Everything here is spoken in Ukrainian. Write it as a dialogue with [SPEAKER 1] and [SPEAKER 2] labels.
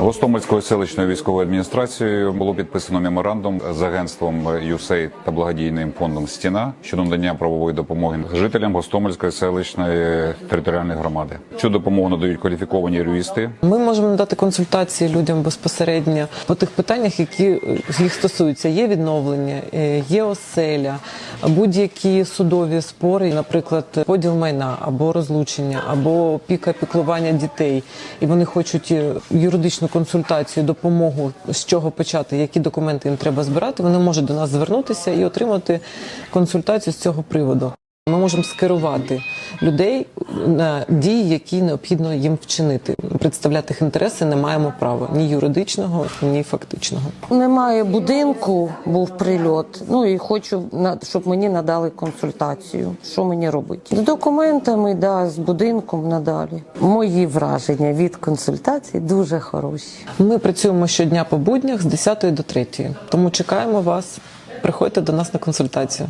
[SPEAKER 1] Гостомельською селищною військовою адміністрацією було підписано меморандум з агентством USAID та благодійним фондом Стіна щодо надання правової допомоги жителям Гостомельської селищної територіальної громади. Цю допомогу надають кваліфіковані юристи.
[SPEAKER 2] Ми можемо надати консультації людям безпосередньо по тих питаннях, які е, їх стосуються. Є відновлення, е, є оселя, будь-які судові спори, наприклад, поділ майна або розлучення, або опіка піклування дітей, і вони хочуть е, юридичну консультацію, допомогу з чого почати, які документи їм треба збирати. Вони можуть до нас звернутися і отримати консультацію з цього приводу. Ми можемо скерувати людей на дії, які необхідно їм вчинити. Представляти їх інтереси не маємо права ні юридичного, ні фактичного.
[SPEAKER 3] Немає будинку, був прильот. Ну і хочу щоб мені надали консультацію. Що мені робити? З документами, да, з будинком надалі. Мої враження від консультацій дуже хороші.
[SPEAKER 2] Ми працюємо щодня по буднях з 10 до 3. Тому чекаємо вас. Приходьте до нас на консультацію.